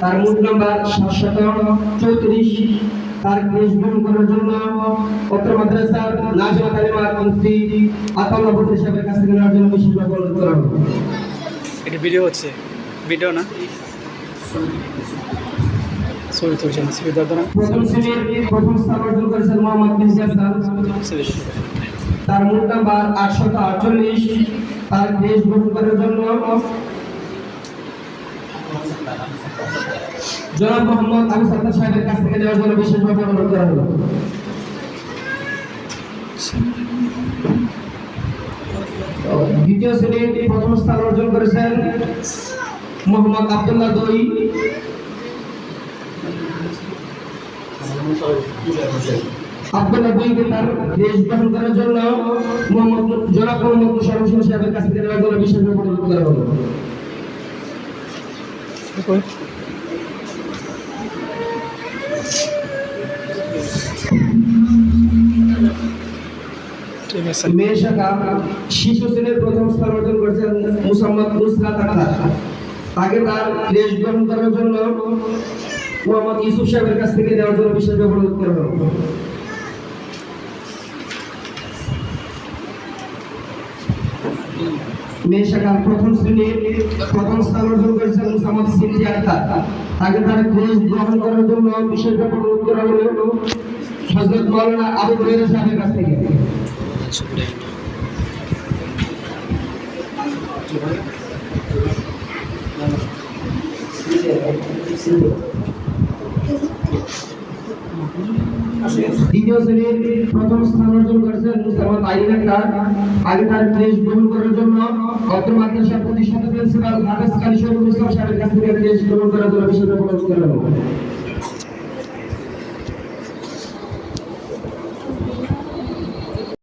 তার মোট নাম্বার সাতশত চৌত্রিশ। তার দেশ গ্রহণ করার জন্য অত্র মাদ্রাসার নাজমা তালিমা মুফতি আতাউল্লাহ বকর সাহেবের কাছ থেকে নেওয়ার জন্য বিশেষভাবে অনুরোধ করা হলো এটা ভিডিও হচ্ছে। ভিডিও না? ছবি দরকার না? প্রথম শ্রেণির প্রথম স্থান অর্জন করেছেন মোহাম্মদ মির্জা তার মোট নাম্বার আটশত আটচল্লিশ। তার দেশ গ্রহণ করার জন্য জনাব মোহাম্মদ আবু সাত্তার সাহেবের কাছ থেকে নেওয়ার জন্য বিশেষভাবে অনুরোধ করা হলো। দ্বিতীয় শ্রেণির প্রথম স্থান অর্জন করেছেন মোহাম্মদ আব্দুল্লাহ দই। আব্দুল্লাহ দইকে তার দেশ গ্রহণ করার জন্য মোহাম্মদ জনাব মোহাম্মদ মুশারফ হোসেন সাহেবের কাছ থেকে নেওয়ার জন্য বিশেষভাবে অনুরোধ করা হলো। মেয়ে শাখা শিশু শ্রেণির প্রথম স্থান অর্জন করেছেন মুসাম্মদ নুসরাত আক্তার। তাকে তার দেশ গ্রহণ করার জন্য মোহাম্মদ ইউসুফ সাহেবের কাছ থেকে নেওয়ার জন্য বিশেষভাবে অনুরোধ করা হলো মেয়ে প্রথম শ্রেণির প্রথম স্থান অর্জন করেছেন মুসাম্মদ সিদ্দি আক্তার। তাকে তার দেশ গ্রহণ করার জন্য বিশেষভাবে অনুরোধ করা হলো হজরত মাওলানা আবু হুরায়রা সাহেবের কাছ থেকে। দ্বিতীয় শ্রেণির প্রথম স্থান অর্জন করেছেন মুস্তাফা আইন আক্তার। আগে তার দেশ গ্রহণ করার জন্য অত্র মাদ্রাসা প্রতিষ্ঠাতা প্রিন্সিপাল হাফেজ কালী শহীদুল সাহেবের কাছ থেকে গ্রহণ করার জন্য বিশেষ অনুরোধ করা